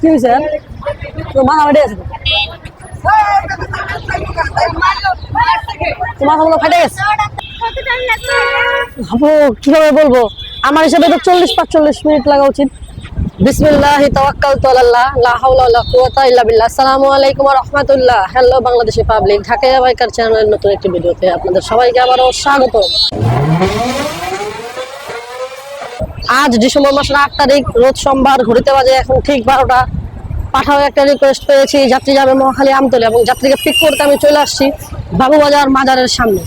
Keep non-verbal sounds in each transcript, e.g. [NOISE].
কি হয়েছে ফাটে গেছে তোমার মাথাগুলো ফাটে গেছে ভাবো কীভাবে বলব? আমার হিসাবে তো চল্লিশ পাঁচচল্লিশ মিনিট লাগা উচিত। বিসমিল্লাহ তাওয়াক্কালতু আলাল্লাহ, লা হাওলা ওয়ালা কুওয়াতা ইল্লা বিল্লাহ। আসসালামু আলাইকুম রাহমাতুল্লাহ। Hello Bangladeshi public Dhaka biker চ্যানেলের নতুন একটি ভিডিওতে আপনাদের সবাইকে আবারও স্বাগত। আজ ডিসেম্বর মাসের আট তারিখ রোজ সোমবার ঘড়িতে বাজে এখন ঠিক বারোটা। পাঠাও একটা রিকোয়েস্ট পেয়েছি যাত্রী যাবে মহাখালী আমতলে এবং যাত্রীকে পিক করতে আমি চলে আসছি বাবুবাজার মাজারের সামনে।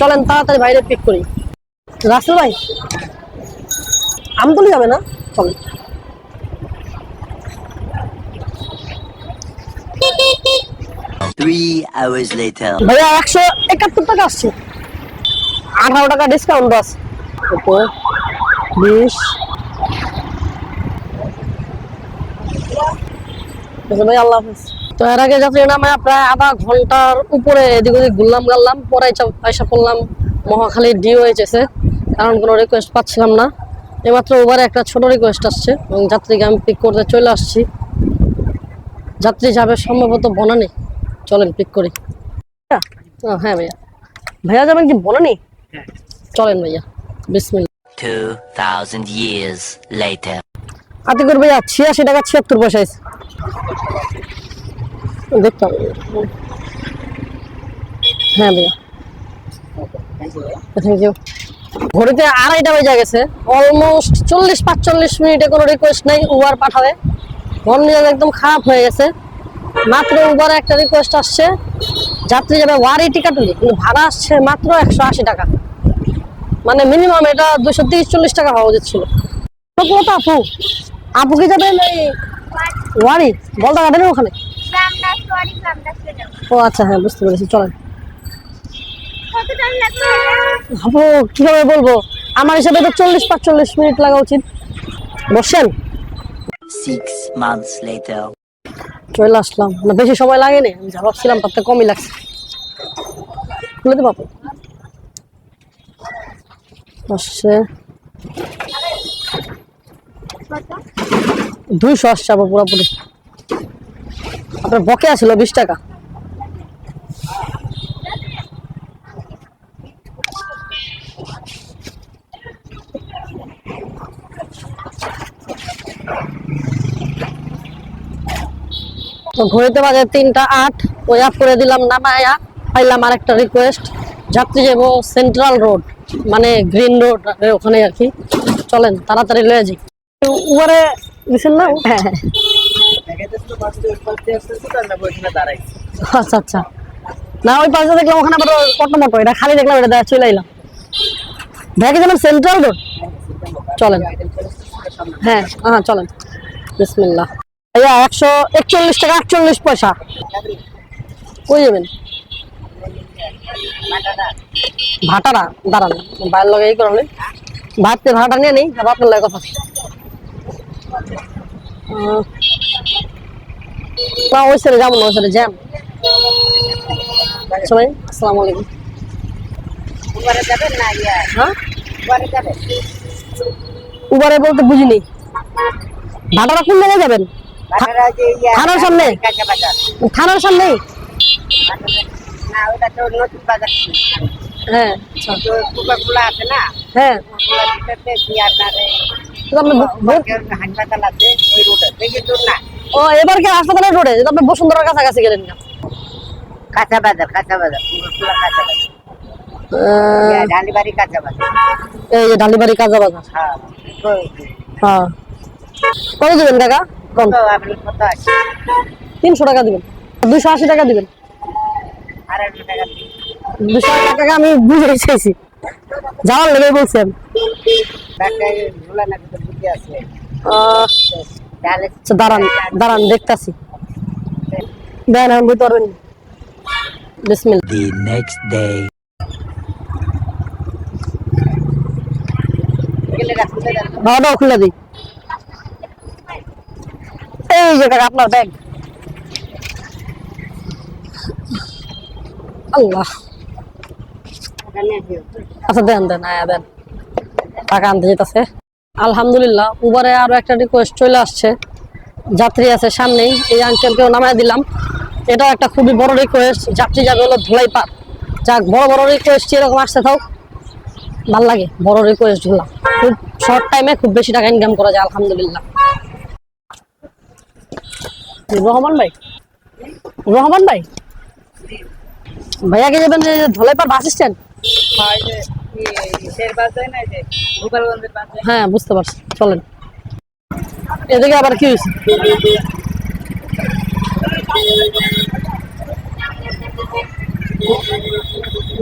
চলেন তাড়াতাড়ি বাইরে পিক করি। রাসেল ভাই আমতলি যাবে না? চলেন. ভাইয়া একশো একাত্তর টাকা আসছে। আঠারো টাকা ডিসকাউন্ট বাস। ভাই আল্লাহ হাফিজ। তো এর আগে যাত্রী নামে প্রায় আধা ঘণ্টার উপরে এদিক ওদিক ঘুরলাম গাল্লাম পরে পয়সা পড়লাম মহাখালী ডিওএইচএসে কারণ কোনো রিকোয়েস্ট পাচ্ছিলাম না। এইমাত্র ওভারে একটা ছোট রিকোয়েস্ট আসছে এবং যাত্রীকে আমি পিক করতে চলে আসছি। যাত্রী যাবে সম্ভবত বনানি। চলেন পিক করি। হ্যাঁ ভাইয়া। ভাইয়া যাবেন কি বনানি? চলেন ভাইয়া। বিসমিল্লা Two thousand years later. Atikur ভাইয়া, ছিয়াশি টাকা ছিয়াত্তর পয়সা দেখতাম হ্যাঁ ভাইয়া। থ্যাংক ইউ ঘড়িতে আড়াইটা বেজে গেছে। অলমোস্ট চল্লিশ পাঁচচল্লিশ মিনিটে কোনো রিকোয়েস্ট নেই উবার পাঠাবে। মন মেজাজ একদম খারাপ হয়ে গেছে। মাত্র উবারে একটা রিকোয়েস্ট আসছে। যাত্রী যাবে ওয়ারি টিকাটুলি। কিন্তু ভাড়া আসছে মাত্র একশো আশি টাকা। মানে মিনিমাম এটা দুশো তিরিশ চল্লিশ টাকা হওয়া উচিত ছিল কত আপু। আপু কি যাবেন এই ওয়ারি? বলদা গার্ডেনের ওখানে? ও আচ্ছা হ্যাঁ বুঝতে পেরেছি চলেন। আপু কীভাবে বলব? আমার হিসাবে তো চল্লিশ পাঁচচল্লিশ মিনিট লাগা উচিত। বসেন. চলে আসলাম। না বেশি সময় লাগেনি। আমি যা ভাবছিলাম তার থেকে কমই লাগছে। খুলে দেবো আপু। আসছে। দুইশো আসছে আপু পুরোপুরি। আপনার বকে আসছিল বিশ টাকা। তো ঘড়িতে বাজে তিনটা আট। ওই করে দিলাম নামায়া পাইলাম আরেকটা রিকোয়েস্ট যাত্রী যাব সেন্ট্রাল রোড মানে গ্রিন রোড ওখানে আর কি। চলেন তাড়াতাড়ি লয়ে যাই। উবারে দিছেন না? হ্যাঁ হ্যাঁ। আচ্ছা আচ্ছা। না ওই পাশে দেখলাম ওখানে আবার কত মটো এটা খালি দেখলাম এটা দেখা চলে এলাম। দেখে যেন সেন্ট্রাল রোড চলেন। হ্যাঁ হ্যাঁ চলেন। বিসমিল্লাহ। ভাইয়া একশো একচল্লিশ টাকা আটচল্লিশ পয়সা। কই যাবেন? ভাটারা দাঁড়ান বাইরের লগে এই করলে ভাততে ভাড়াটা নিয়ে নেই আপনার লগে কথা না ওই সাইডে যাব না ওই সাইডে জ্যাম সবাই আসসালামু আলাইকুম। ইয়া হ্যাঁ? উবারে বলতে বুঝিনি। ভাটারা কোন জায়গায় যাবেন? থানার সামনে? থানার সামনেই না ওটা তো নতুন বাজার হ্যাঁ। আচ্ছা তো কুকা আছে না? হ্যাঁ। খোলা ভিতরে কি আপনার তো আপনি ব- ব- হাসপাতাল আছে ওই রোডে। দেখি দূর না? ও এবার কি হাসপাতালের রোডে? আপনি বসুন্ধরার কাছাকাছি গেলেন না? কাঁচা বাজার কাঁচা বাজার কুকা কাঁচা বাজার। ডালিবাড়ি কাঁচা বাজার। এই যে ডালিবাড়ি বাজার। হ্যাঁ হ্যাঁ। কত দিবেন টাকা কম। আপনি কত আছে? তিনশো টাকা দিবেন। দুশো আশি টাকা দিবেন। দুশো টাকা আমি বুঝে এসেছি। যাওয়ার লেগে বলছি আমি। দাঁড়ান দাঁড়ান দেখতাছি। দেন আমি বুঝতে পারবেন বিসমিল day. গেলে বাবাটাও খুলে দিই। এই যে আপনার ব্যাগ। আল্লাহ। আচ্ছা দেন দেন, আয়া, দেন। টাকা আনতে যেতেছে। আলহামদুলিল্লাহ, উবারে আরও একটা রিকোয়েস্ট চলে আসছে। যাত্রী আছে সামনেই, এই আঙ্কেলকেও নামায় দিলাম। এটাও একটা খুবই বড় রিকোয়েস্ট যাত্রী যাবে হলো ধুলাই পার যাক, বড় বড় রিকোয়েস্ট এরকম আসতে থাক। ভালো লাগে, বড় রিকোয়েস্টগুলা। খুব শর্ট টাইমে খুব বেশি টাকা ইনকাম করা যায়, আলহামদুলিল্লাহ। রহমান ভাই? রহমান ভাই? ভাইয়াকে যাবেন যে ধলাই পার বাস স্ট্যান্ড হ্যাঁ? বুঝতে পারছি চলেন। এদিকে আবার কি হয়েছে?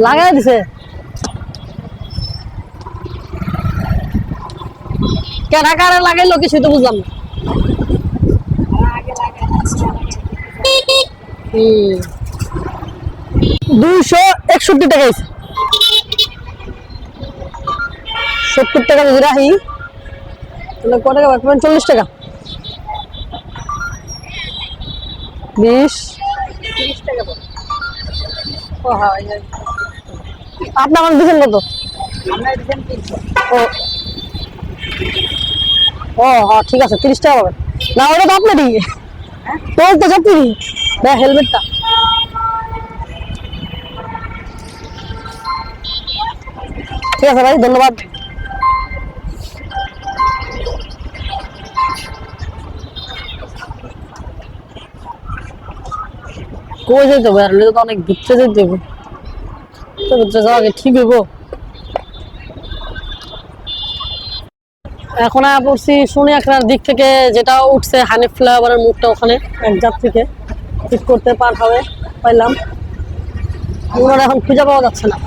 লাগাই দিছে। কেনা কারে লাগাইলো কিছুই তো বুঝলাম না। হুম। দুইশো একষট্টি টাকা হয়েছে। সত্তর টাকা যদি রাখি তাহলে কত টাকা? বাকি চল্লিশ টাকা। বিশ। আপনি আমার দিচ্ছেন কত? ও। হ্যাঁ ঠিক আছে তিরিশ টাকা পাবেন। না ওটা তো আপনারই। তোর তো যাত্রী দেখ হেলমেটটা ঠিক আছে ভাই, ধন্যবাদ। কই আর তো অনেক তো যাওয়া ঠিক হইব। এখন পড়ছি শুনি দিক থেকে, যেটা উঠছে হানিফ ফ্লাইওভারের মুখটা ওখানে, এক জাত থেকে। ঠিক করতে পার হবে, পাইলাম। ওনার এখন খুঁজে পাওয়া যাচ্ছে না।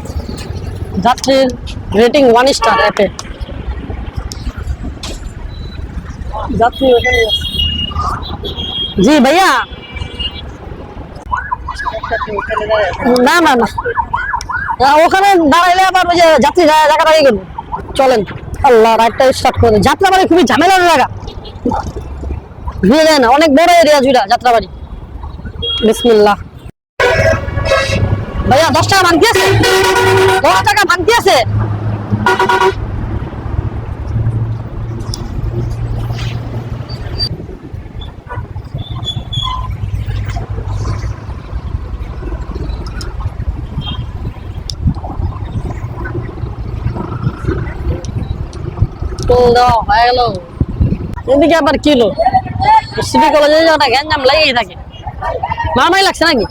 যাত্রীর রেটিং ওয়ান স্টার অ্যাপে। জি ভাইয়া না না না ওখানে দাঁড়াইলে আবার ওই যে যাত্রী জা- জায়গা দাঁড়িয়ে গেল চলেন। আল্লাহ, রাইডটা স্টার্ট করে যাত্রাবাড়ি খুবই ঝামেলার জায়গা। ঘুরে যায় না। অনেক বড় এরিয়া জুড়া যাত্রাবাড়ি বিসমিল্লাহ। ভাইয়া, দশ টাকা ভাঙতি আছে? দশ টাকা ভাঙতি আছে? টোল দেওয়া হয়ে গেল এদিকে আবার কিলো সিবি কলেজে যাওয়াটা গ্যাঞ্জাম লাগিয়ে থাকে মারামারি লাগছে নাকি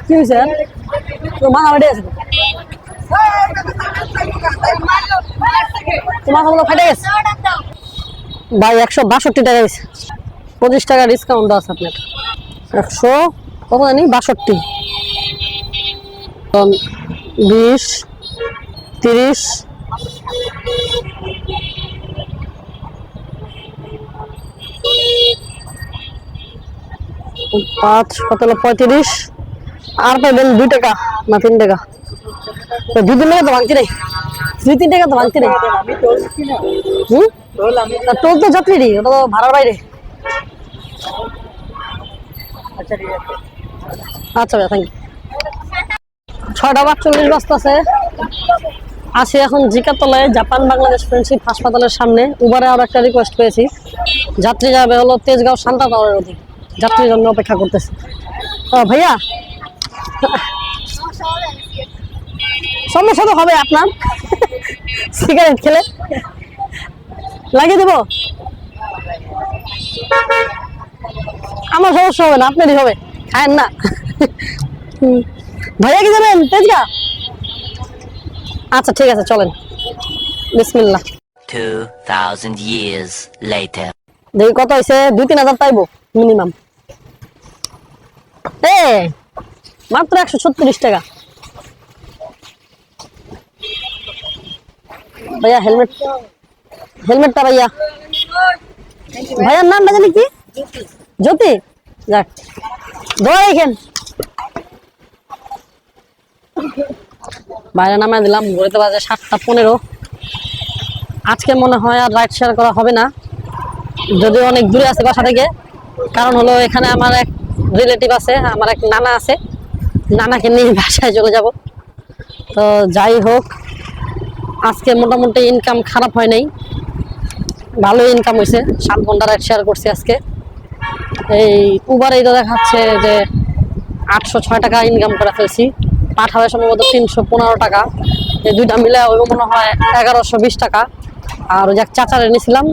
কি হয়েছে তো মারামারি আছে। তোমার হলো ফেটে গেছে ভাই একশো বাষট্টি টাকা গেছে পঁচিশ টাকা ডিসকাউন্ট আছে আপনার একশো কত জানি? বাষট্টি। বিশ তিরিশ পাঁচ কত হলো? পঁয়ত্রিশ। আর পাইবেন দুই টাকা না তিন টাকা। তো দুই তিন টাকা তো ভাঙতি নেই। দুই তিন টাকা তো ভাঙতি নেই। হুম? টোল তো যাত্রীরই ওটা তো ভাড়ার বাইরে। আচ্ছা ভাই থ্যাংক ইউ ছয়টা বাচ্চল্লিশ বস্তা আছে আছি এখন জিকাতলায় জাপান বাংলাদেশ ফ্রেন্ডশিপ হাসপাতালের সামনে। উবারে আর একটা রিকোয়েস্ট পেয়েছি। যাত্রী যাবে হলো তেজগাঁও শান্তা টাওয়ারের অধিক যাত্রীর জন্য অপেক্ষা করতেছে। ও ভাইয়া, সমস্যা তো হবে আপনার। [LAUGHS] সিগারেট খেলে। লাগিয়ে দেবো? আমার সমস্যা হবে না আপনারই হবে। খায়েন না। [LAUGHS] ভাইয়া কি যাবেন তেজগা? আচ্ছা ঠিক আছে চলেন। বিসমিল্লাহ। 2,000 years later. দেখি কত হয়েছে? দুই তিন হাজার পাইবো মিনিমাম এ মাত্র একশো ছত্রিশ টাকা। ভাইয়া হেলমেট হেলমেটটা ভাইয়া। ভাইয়ার নামটা জানি কি জ্যোতি। যাক, দোয়া রেখেন। বাইরে নামায় দিলাম ঘুরেতে বাজে সাতটা পনেরো। আজকে মনে হয় আর রাইড শেয়ার করা হবে না। যদিও অনেক দূরে আছে বাসা থেকে। কারণ হলো এখানে আমার এক রিলেটিভ আছে, আমার এক নানা আছে। নানাকে নিয়ে বাসায় চলে যাব। তো যাই হোক, আজকে মোটামুটি ইনকাম খারাপ হয় নাই। ভালো ইনকাম হয়েছে সাত ঘণ্টা রাইড শেয়ার করছি আজকে। এই উবারেই তো দেখাচ্ছে যে আটশো ছয় টাকা ইনকাম করে ফেলছি। পাঠাবে সম্ভবত তিনশো পনেরো টাকা। এই দুইটা মিলে ওই মনে হয় এগারোশো বিশ টাকা। আর ওই যে এক চাচারে নিয়েছিলাম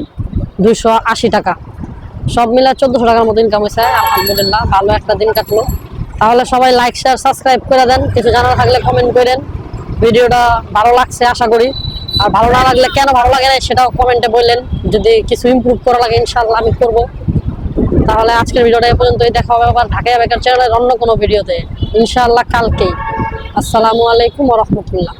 দুইশো আশি টাকা। সব মিলে চোদ্দোশো টাকার মতো ইনকাম হয়েছে আলহামদুলিল্লাহ, ভালো একটা দিন কাটলো। তাহলে সবাই লাইক শেয়ার সাবস্ক্রাইব করে দেন। কিছু জানার থাকলে কমেন্ট করেন। ভিডিওটা ভালো লাগছে, আশা করি। আর ভালো না লাগলে কেন ভালো লাগে না সেটাও কমেন্টে বললেন। যদি কিছু ইম্প্রুভ করা লাগে ইনশাল্লাহ আমি করব। তাহলে আজকের ভিডিওটা এ পর্যন্তই। দেখা হবে আবার ঢাকা বেকার চ্যানেলের অন্য কোনো ভিডিওতে। ইনশাআল্লাহ কালকেই। আসসালামু আলাইকুম রহমতুল্লাহ।